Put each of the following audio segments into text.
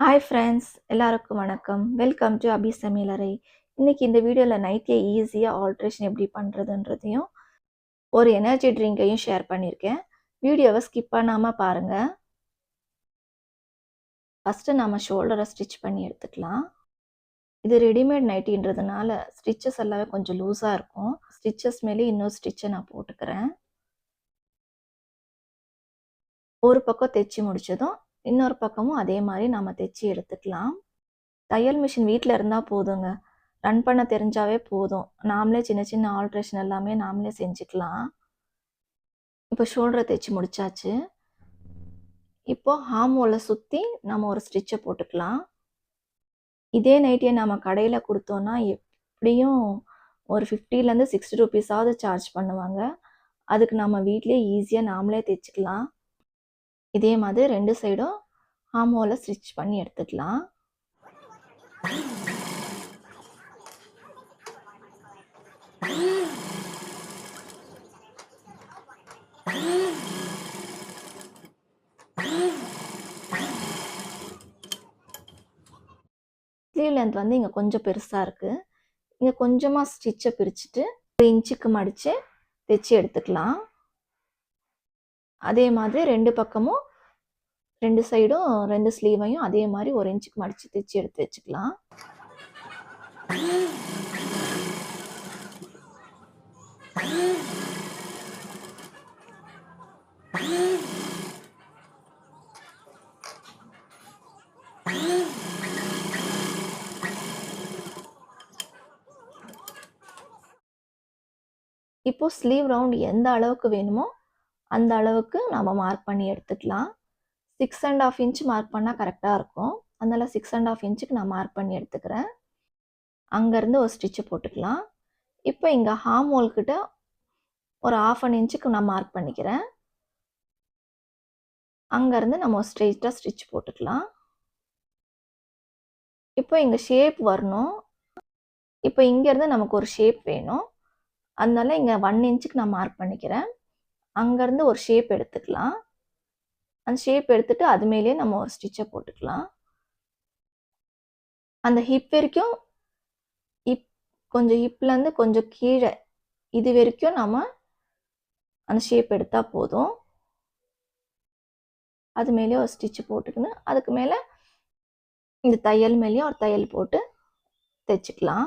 Hi friends எல்லாருக்கும் வணக்கம். Welcome to அபி சமையலறை இன்றைக்கி இந்த வீடியோவில் நைட்டே ஈஸியாக ஆல்ட்ரேஷன் எப்படி பண்ணுறதுன்றதையும் ஒரு எனர்ஜி ட்ரிங்கையும் ஷேர் பண்ணியிருக்கேன் வீடியோவை ஸ்கிப் பண்ணாமல் பாருங்கள் ஃபஸ்ட்டு நம்ம ஷோல்டரை ஸ்டிச் பண்ணி எடுத்துக்கலாம். இது ரெடிமேட் நைட்டின்றதுனால ஸ்டிச்சஸ் எல்லாமே கொஞ்சம் லூஸாக இருக்கும். ஸ்டிச்சஸ் மேலே இன்னொரு ஸ்டிச்சை நான் போட்டுக்கிறேன். ஒரு பக்கம் தைச்சி முடிச்சதும் இன்னொரு பக்கமும் அதே மாதிரி நம்ம தைச்சி எடுத்துக்கலாம். தையல் மிஷின் வீட்டில் இருந்தால் போதுங்க. ரன் பண்ண தெரிஞ்சாவே போதும். நாமளே சின்ன சின்ன ஆல்ட்ரேஷன் எல்லாமே நாமளே செஞ்சுக்கலாம். இப்போ ஷோல்டரை தைச்சி முடிச்சாச்சு. இப்போ ஓலை சுற்றி நம்ம ஒரு ஸ்டிச்சை போட்டுக்கலாம். இதே நைட்டியை நம்ம கடையில் கொடுத்தோன்னா எப்படியும் ஒரு ஃபிஃப்டிலேருந்து சிக்ஸ்டி ருபீஸாவது சார்ஜ் பண்ணுவாங்க. அதுக்கு நம்ம வீட்லேயே ஈஸியாக நாமளே தைச்சிக்கலாம். இதே மாதிரி ரெண்டு சைடும் ஆமோவில் ஸ்டிச் பண்ணி எடுத்துக்கலாம். ஸ்லீவ் லென்த் வந்து இங்கே கொஞ்சம் பெருசாக இருக்குது இங்கே கொஞ்சமாக ஸ்டிச்சை பிரிச்சுட்டு ஒரு இன்ச்சுக்கு மடித்து தைச்சி எடுத்துக்கலாம். அதே மாதிரி ரெண்டு பக்கமும் ரெண்டு சைடும் ரெண்டு ஸ்லீவையும் அதே மாதிரி ஒரு இன்ச்சுக்கு மடித்து தைச்சி எடுத்து வச்சுக்கலாம். இப்போ ஸ்லீவ் ரவுண்ட் எந்த அளவுக்கு வேணுமோ அந்த அளவுக்கு நம்ம மார்க் பண்ணி எடுத்துக்கலாம். Six and half inch mark பண்ணால் கரெக்டாக இருக்கும். அதனால் சிக்ஸ் அண்ட் ஆஃப் இன்ச்சுக்கு நான் மார்க் பண்ணி எடுத்துக்கிறேன். அங்கேருந்து ஒரு ஸ்டிச்சு போட்டுக்கலாம். இப்போ இங்கே ஹார்ம் ஹோல்கிட்ட ஒரு ஆஃப் அன் இன்ச்சுக்கு நான் மார்க் பண்ணிக்கிறேன். அங்கேருந்து நம்ம ஸ்ட்ரெயிட்டாக ஸ்டிச் போட்டுக்கலாம். இப்போ இங்கே ஷேப் வரணும். இப்போ இங்கேருந்து நமக்கு ஒரு ஷேப் வேணும். அதனால இங்கே ஒன் இன்ச்சுக்கு நான் மார்க் பண்ணிக்கிறேன். அங்கேருந்து ஒரு ஷேப் எடுத்துக்கலாம். அந்த ஷேப் எடுத்துட்டு அது மேலேயே நம்ம ஒரு ஸ்டிச்சை போட்டுக்கலாம். அந்த ஹிப் வரைக்கும் ஹிப் கொஞ்சம் ஹிப்லேருந்து கொஞ்சம் கீழே இது வரைக்கும் நம்ம அந்த ஷேப் எடுத்தால் போதும். அது மேலேயே ஒரு ஸ்டிச்சு போட்டுக்கின்னு அதுக்கு மேலே இந்த தையல் மேலேயும் ஒரு தையல் போட்டு தைச்சிக்கலாம்.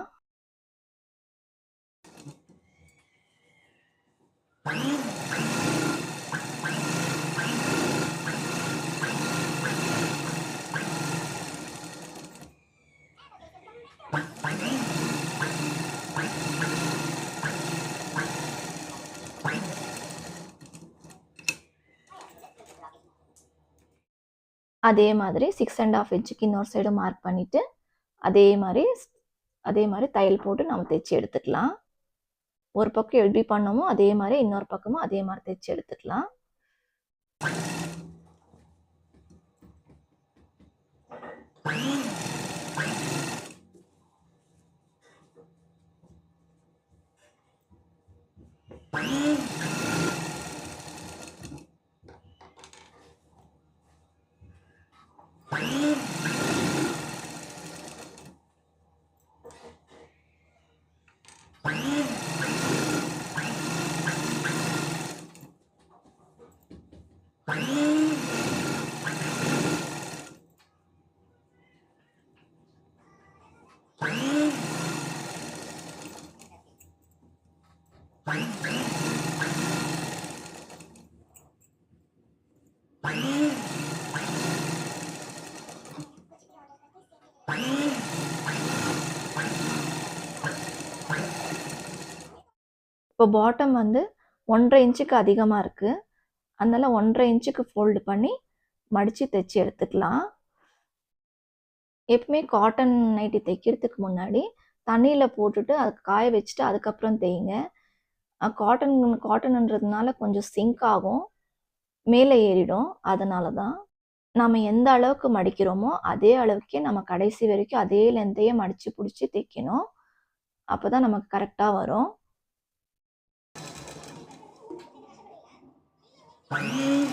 அதே மாதிரி சிக்ஸ் அண்ட் ஆஃப் இன்ச்சுக்கு இன்னொரு சைடு மார்க் பண்ணிவிட்டு அதே மாதிரி அதே மாதிரி தையல் போட்டு நம்ம தைச்சி எடுத்துக்கலாம். ஒரு பக்கம் எப்படி பண்ணோமோ அதே மாதிரி இன்னொரு பக்கமும் அதே மாதிரி தைச்சி எடுத்துக்கலாம். Brrr. இப்போ பாட்டம் வந்து ஒன்றரை இன்ச்சுக்கு அதிகமாக இருக்குது அதனால் ஒன்றரை இன்ச்சுக்கு ஃபோல்டு பண்ணி மடித்து தைச்சி எடுத்துக்கலாம். எப்பவுமே காட்டன் நைட்டி தைக்கிறதுக்கு முன்னாடி தண்ணியில் போட்டுட்டு அதுக்கு காய வச்சுட்டு அதுக்கப்புறம் தேய்ங்க. காட்டன் காட்டன்ன்றதுனால கொஞ்சம் சிங்க் ஆகும். மேலே ஏறிடும். அதனால தான் நம்ம எந்த அளவுக்கு மடிக்கிறோமோ அதே அளவுக்கே நம்ம கடைசி வரைக்கும் அதே லென்த்தையே மடித்து பிடிச்சி தைக்கணும். அப்போ தான் நமக்கு கரெக்டாக வரும். Bye.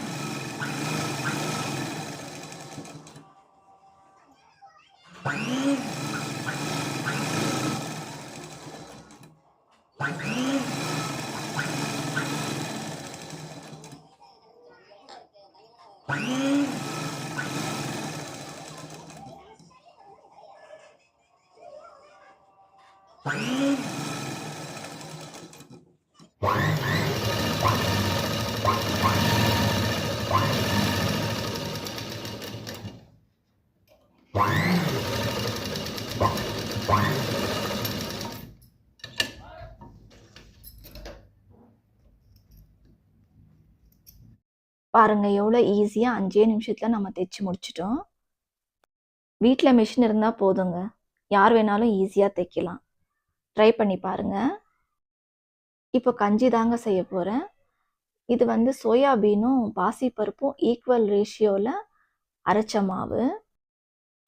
பாருங்க எவ்வளோ ஈஸியாக அஞ்சே நிமிஷத்தில் நம்ம தைச்சி முடிச்சிட்டோம் வீட்டில் மிஷின் இருந்தால் போதுங்க. யார் வேணாலும் ஈஸியாக தைக்கலாம். ட்ரை பண்ணி பாருங்கள் இப்போ கஞ்சி தாங்க செய்ய போகிறேன் இது வந்து சோயாபீனும், பாசிப்பருப்பும் ஈக்குவல் ரேஷியோவில் அரைச்ச மாவு.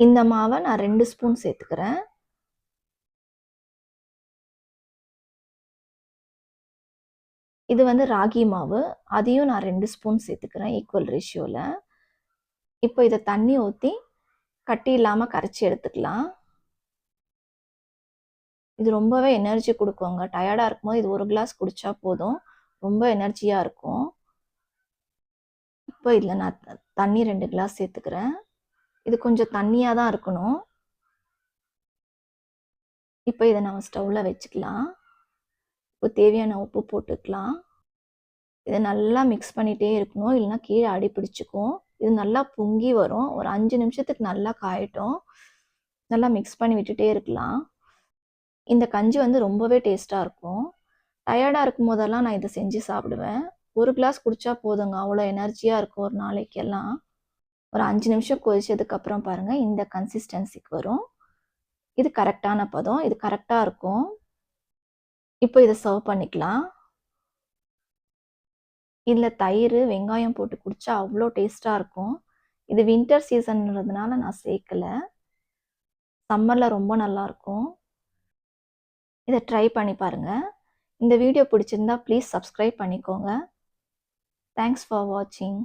இந்த மாவை நான் ரெண்டு ஸ்பூன் சேர்த்துக்கிறேன். இது வந்து ராகி மாவு. அதையும் நான் ரெண்டு ஸ்பூன் சேர்த்துக்கிறேன் ஈக்குவல் ரேஷியோவில் இப்போ இதை தண்ணி ஊற்றி கட்டி இல்லாமல் கரைச்சி எடுத்துக்கலாம். இது ரொம்பவே எனர்ஜி கொடுக்குங்க டயர்டாக இருக்கும்போது இது ஒரு கிளாஸ் குடித்தா போதும். ரொம்ப எனர்ஜியாக இருக்கும். இப்போ இதில் நான் தண்ணி ரெண்டு கிளாஸ் சேர்த்துக்கிறேன். இது கொஞ்சம் தண்ணியாக தான் இருக்கணும். இப்போ இதை நம்ம ஸ்டவ்வில் வச்சுக்கலாம். இப்போ தேவையான உப்பு போட்டுக்கலாம். இதை நல்லா மிக்ஸ் பண்ணிகிட்டே இருக்கணும். இல்லைனா கீழே அடி பிடிச்சிக்கும் இது நல்லா பொங்கி வரும். ஒரு அஞ்சு நிமிஷத்துக்கு நல்லா காயட்டும். நல்லா மிக்ஸ் பண்ணி விட்டுட்டே இருக்கலாம். இந்த கஞ்சி வந்து ரொம்பவே டேஸ்ட்டாக இருக்கும். டயர்டாக இருக்கும் போதெல்லாம் நான் இதை செஞ்சு சாப்பிடுவேன். ஒரு கிளாஸ் குடித்தா போதுங்க. அவ்வளோ எனர்ஜியாக இருக்கும் ஒரு நாளைக்கெல்லாம். ஒரு அஞ்சு நிமிஷம் கொதிச்சதுக்கப்புறம் பாருங்கள் இந்த கன்சிஸ்டன்சிக்கு வரும். இது கரெக்டான பதம். இது கரெக்டாக இருக்கும். இப்போ இதை சர்வ் பண்ணிக்கலாம். இதில் தயிர் வெங்காயம் போட்டு குடிச்சா அவ்வளோ டேஸ்ட்டாக இருக்கும். இது வின்டர் சீசன்றதுனால நான் சேர்க்கல. சம்மரில் ரொம்ப நல்லாயிருக்கும் இதை ட்ரை பண்ணி பாருங்க. இந்த வீடியோ பிடிச்சிருந்தா ப்ளீஸ் சப்ஸ்கிரைப் பண்ணிக்கோங்க. தேங்க்ஸ் ஃபார் வாட்சிங்.